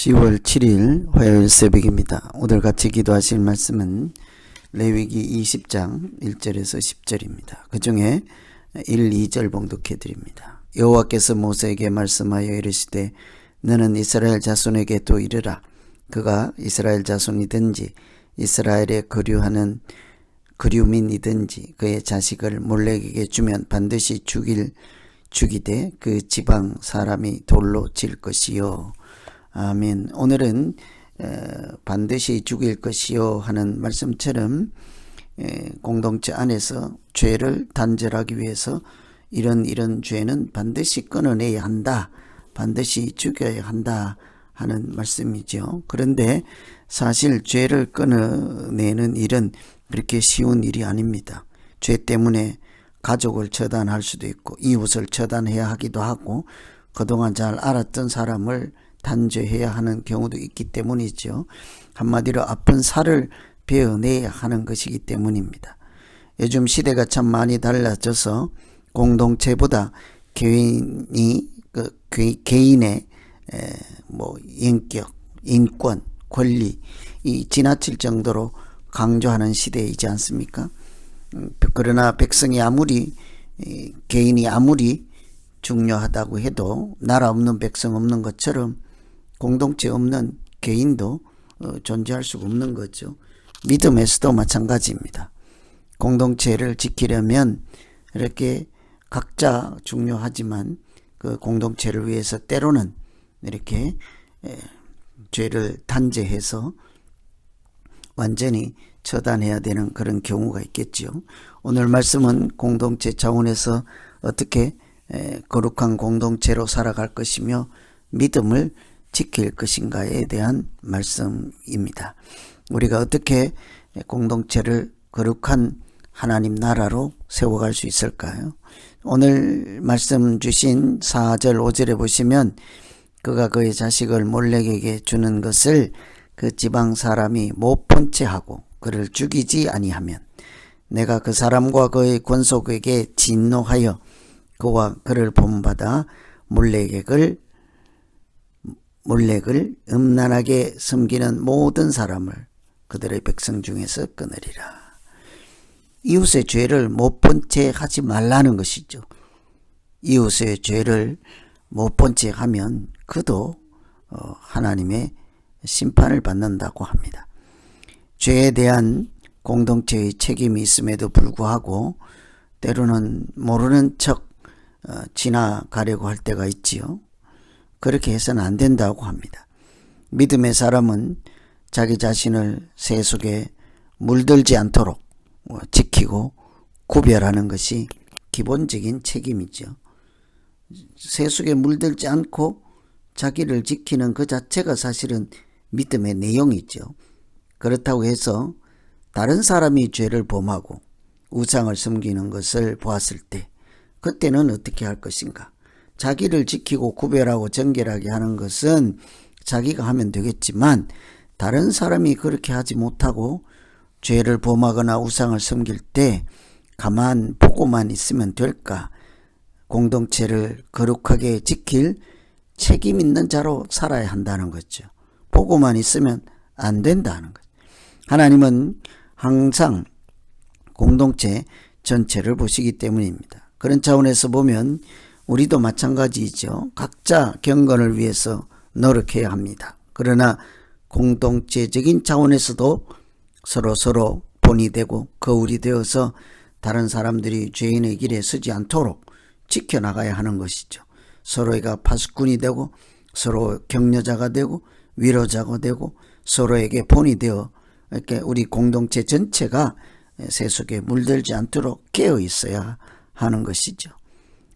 10월 7일 화요일 새벽입니다. 오늘 같이 기도하실 말씀은 레위기 20장 1절에서 10절입니다. 그 중에 1, 2절 봉독해 드립니다. 여호와께서 모세에게 말씀하여 이르시되 너는 이스라엘 자손에게 또 이르라 그가 이스라엘 자손이든지 이스라엘에 거류하는 거류민이든지 그의 자식을 몰렉에게 주면 반드시 죽일 죽이되 그 지방 사람이 돌로 질 것이요 아멘. 오늘은 반드시 죽일 것이요 하는 말씀처럼 공동체 안에서 죄를 단절하기 위해서 이런 이런 죄는 반드시 끊어내야 한다. 반드시 죽여야 한다 하는 말씀이죠. 그런데 사실 죄를 끊어내는 일은 그렇게 쉬운 일이 아닙니다. 죄 때문에 가족을 처단할 수도 있고 이웃을 처단해야 하기도 하고 그동안 잘 알았던 사람을 단죄해야 하는 경우도 있기 때문이죠. 한마디로 아픈 살을 베어내야 하는 것이기 때문입니다. 요즘 시대가 참 많이 달라져서 공동체보다 개인이 그 개인의 뭐 인격, 인권, 권리 이 지나칠 정도로 강조하는 시대이지 않습니까? 음, 그러나 백성이 아무리 개인이 아무리 중요하다고 해도 나라 없는 백성 없는 것처럼 공동체 없는 개인도 어, 존재할 수가 없는 거죠. 믿음에서도 마찬가지입니다. 공동체를 지키려면 이렇게 각자 중요하지만 그 공동체를 위해서 때로는 이렇게 죄를 단죄해서 완전히 처단해야 되는 그런 경우가 있겠지요. 오늘 말씀은 공동체 차원에서 어떻게 거룩한 공동체로 살아갈 것이며 믿음을 지킬 것인가에 대한 말씀입니다. 우리가 어떻게 공동체를 거룩한 하나님 나라로 세워갈 수 있을까요? 오늘 말씀 주신 4절 5절에 보시면 그가 그의 자식을 몰렉에게 주는 것을 그 지방 사람이 못 본 채 하고 그를 죽이지 아니하면 내가 그 사람과 그의 권속에게 진노하여 그와 그를 본받아 몰렉을 몰렉을 음란하게 섬기는 모든 사람을 그들의 백성 중에서 끊으리라. 이웃의 죄를 못 본 채 하지 말라는 것이죠. 이웃의 죄를 못 본 채 하면 그도 어, 하나님의 심판을 받는다고 합니다. 죄에 대한 공동체의 책임이 있음에도 불구하고 때로는 모르는 척 어, 지나가려고 할 때가 있지요. 그렇게 해서는 안 된다고 합니다. 믿음의 사람은 자기 자신을 세속에 물들지 않도록 어, 지키고 구별하는 것이 기본적인 책임이죠. 세속에 물들지 않고 자기를 지키는 그 자체가 사실은 믿음의 내용이죠. 그렇다고 해서 다른 사람이 죄를 범하고 우상을 섬기는 것을 보았을 때 그때는 어떻게 할 것인가? 자기를 지키고 구별하고 정결하게 하는 것은 자기가 하면 되겠지만 다른 사람이 그렇게 하지 못하고 죄를 범하거나 우상을 섬길 때 가만 보고만 있으면 될까? 공동체를 거룩하게 지킬 책임 있는 자로 살아야 한다는 거죠. 보고만 있으면 안 된다는 거죠. 하나님은 항상 공동체 전체를 보시기 때문입니다. 그런 차원에서 보면 우리도 마찬가지이죠. 각자 경건을 위해서 노력해야 합니다. 그러나 공동체적인 차원에서도 서로 서로 본이 되고 거울이 되어서 다른 사람들이 죄인의 길에 서지 않도록 지켜나가야 하는 것이죠. 서로가 파수꾼이 되고 서로 격려자가 되고 위로자가 되고 서로에게 본이 되어 이렇게 우리 공동체 전체가 세속에 물들지 않도록 깨어 있어야 하는 것이죠.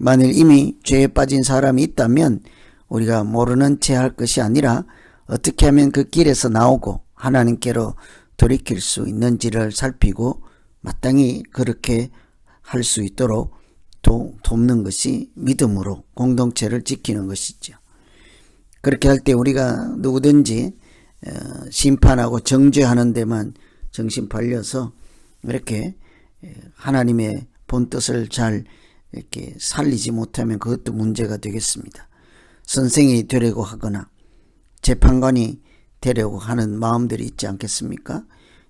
만일 이미 죄에 빠진 사람이 있다면 우리가 모르는 채 할 것이 아니라 어떻게 하면 그 길에서 나오고 하나님께로 돌이킬 수 있는지를 살피고 마땅히 그렇게 할 수 있도록 도, 돕는 것이 믿음으로 공동체를 지키는 것이죠. 그렇게 할 때 우리가 누구든지 어, 심판하고 정죄하는 데만 정신 팔려서 이렇게 하나님의 본뜻을 잘 이렇게 살리지 못하면 그것도 문제가 되겠습니다. 선생이 되려고 하거나 재판관이 되려고 하는 마음들이 있지 않겠습니까?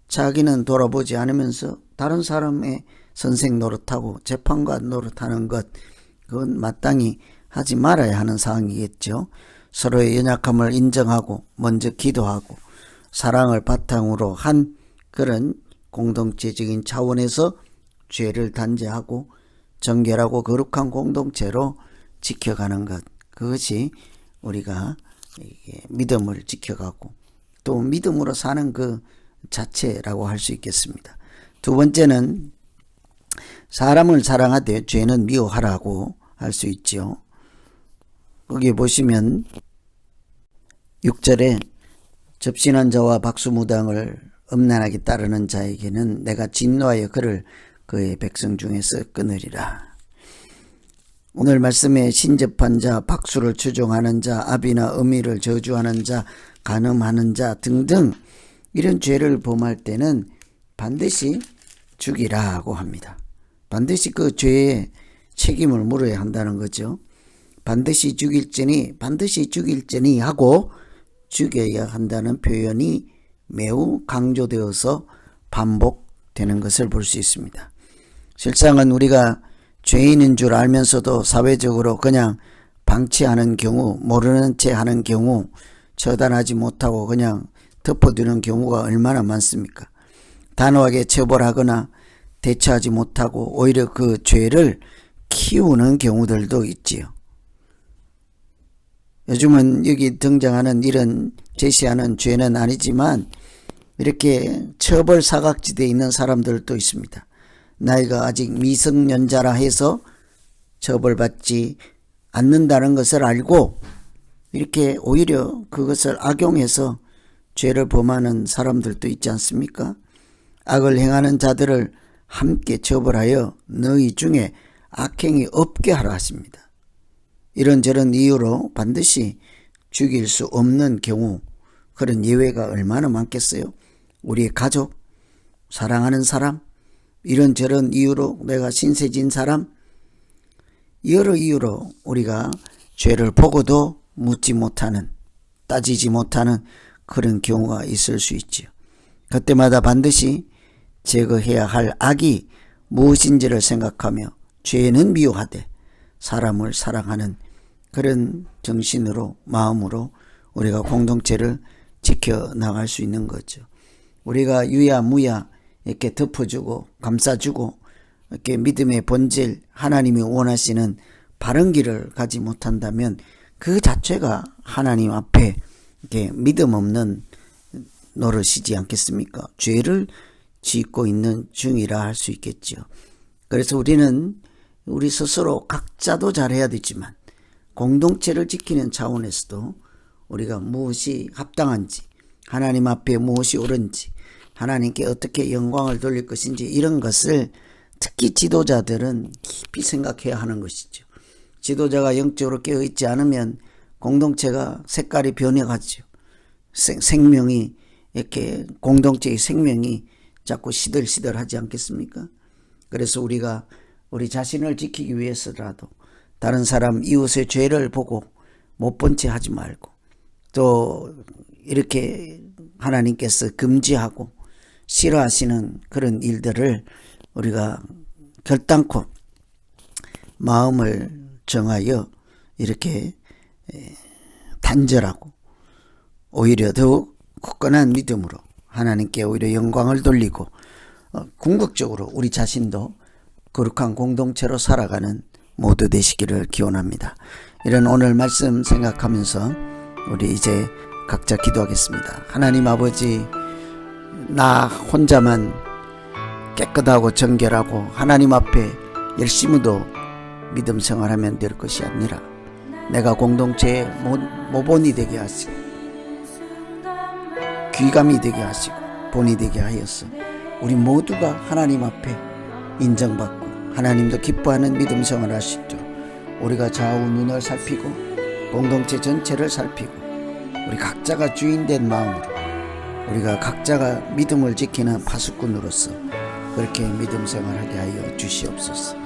자기는 돌아보지 않으면서 다른 사람의 선생 노릇하고 재판관 노릇하는 것, 그건 마땅히 하지 말아야 하는 사항이겠죠. 서로의 연약함을 인정하고 먼저 기도하고 사랑을 바탕으로 한 그런 공동체적인 차원에서 죄를 단죄하고 정결하고 거룩한 공동체로 지켜가는 것. 그것이 우리가 믿음을 지켜가고 또 믿음으로 사는 그 자체라고 할 수 있겠습니다. 두 번째는 사람을 사랑하되 죄는 미워하라고 할 수 있지요. 거기 보시면 6절에 접신한 자와 박수무당을 음란하게 따르는 자에게는 내가 진노하여 그를 그의 백성 중에서 끊으리라. 오늘 말씀에 신접한 자, 박수를 추종하는 자, 아비나 어미를 저주하는 자, 간음하는 자 등등 이런 죄를 범할 때는 반드시 죽이라고 합니다. 반드시 그 죄의 책임을 물어야 한다는 거죠. 반드시 죽일지니 반드시 죽일지니 하고 죽여야 한다는 표현이 매우 강조되어서 반복되는 것을 볼 수 있습니다. 실상은 우리가 죄인인 줄 알면서도 사회적으로 그냥 방치하는 경우, 모르는 채 하는 경우, 처단하지 못하고 그냥 덮어두는 경우가 얼마나 많습니까? 단호하게 처벌하거나 대처하지 못하고 오히려 그 죄를 키우는 경우들도 있지요. 요즘은 여기 등장하는 이런 제시하는 죄는 아니지만 이렇게 처벌 사각지대에 있는 사람들도 있습니다. 나이가 아직 미성년자라 해서 처벌받지 않는다는 것을 알고 이렇게 오히려 그것을 악용해서 죄를 범하는 사람들도 있지 않습니까? 악을 행하는 자들을 함께 처벌하여 너희 중에 악행이 없게 하라 하십니다. 이런저런 이유로 반드시 죽일 수 없는 경우 그런 예외가 얼마나 많겠어요? 우리의 가족, 사랑하는 사람, 이런저런 이유로 내가 신세진 사람, 여러 이유로 우리가 죄를 보고도 묻지 못하는, 따지지 못하는 그런 경우가 있을 수 있지요. 그때마다 반드시 제거해야 할 악이 무엇인지를 생각하며 죄는 미워하되 사람을 사랑하는 그런 정신으로 마음으로 우리가 공동체를 지켜 나갈 수 있는 거죠. 우리가 유야 무야 이렇게 덮어주고 감싸주고 이렇게 믿음의 본질 하나님이 원하시는 바른 길을 가지 못한다면 그 자체가 하나님 앞에 이렇게 믿음 없는 노릇이지 않겠습니까? 죄를 짓고 있는 중이라 할 수 있겠죠. 그래서 우리는 우리 스스로 각자도 잘해야 되지만 공동체를 지키는 차원에서도 우리가 무엇이 합당한지 하나님 앞에 무엇이 옳은지 하나님께 어떻게 영광을 돌릴 것인지 이런 것을 특히 지도자들은 깊이 생각해야 하는 것이죠. 지도자가 영적으로 깨어 있지 않으면 공동체가 색깔이 변해가죠. 생, 생명이 이렇게 공동체의 생명이 자꾸 시들시들하지 않겠습니까? 그래서 우리가 우리 자신을 지키기 위해서라도 다른 사람 이웃의 죄를 보고 못 본 채 하지 말고 또 이렇게 하나님께서 금지하고 싫어하시는 그런 일들을 우리가 결단코 마음을 정하여 이렇게 단절하고 오히려 더욱 굳건한 믿음으로 하나님께 오히려 영광을 돌리고 어, 궁극적으로 우리 자신도 거룩한 공동체로 살아가는 모두 되시기를 기원합니다. 이런 오늘 말씀 생각하면서 우리 이제 각자 기도하겠습니다. 하나님 아버지, 나 혼자만 깨끗하고 정결하고 하나님 앞에 열심히도 믿음 생활하면 될 것이 아니라 내가 공동체의 모본이 되게 하시고 귀감이 되게 하시고 본이 되게 하였어. 우리 모두가 하나님 앞에 인정받고 하나님도 기뻐하는 믿음 생활을 할수 있도록 우리가 좌우 눈을 살피고 공동체 전체를 살피고 우리 각자가 주인 된 마음으로 우리가 각자가 믿음을 지키는 파수꾼으로서 그렇게 믿음 생활하게 하여 주시옵소서.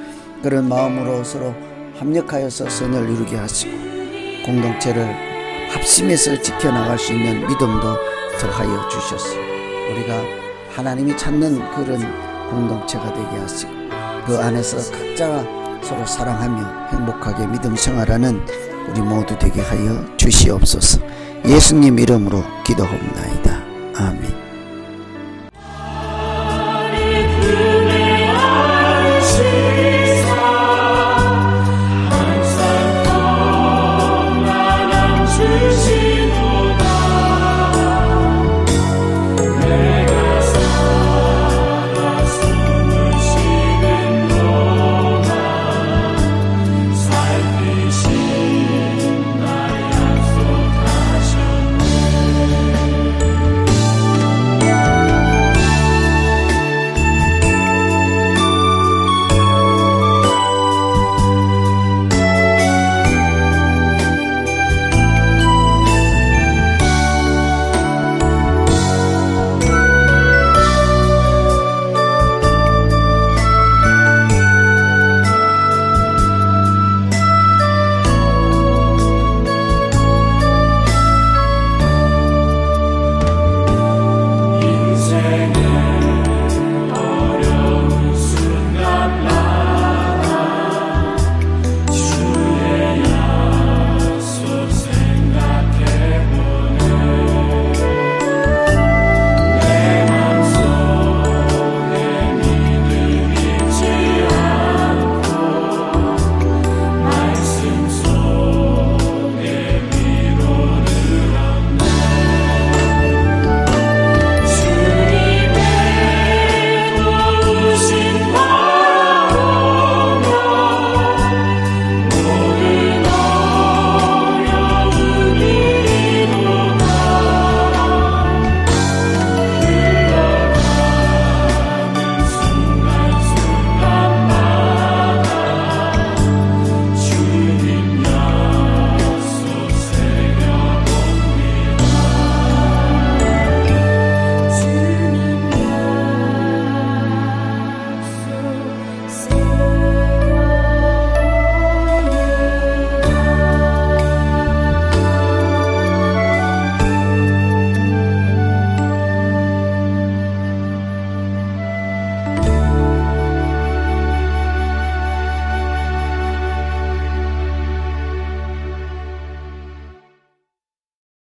그런 마음으로 서로 합력하여서 선을 이루게 하시고 공동체를 합심해서 지켜나갈 수 있는 믿음도 더하여 주셨어요. 우리가 하나님이 찾는 그런 공동체가 되게 하시고 그 안에서 각자가 서로 사랑하며 행복하게 믿음 생활하는 우리 모두 되게 하여 주시옵소서. 예수님 이름으로 기도합나이다. 아멘.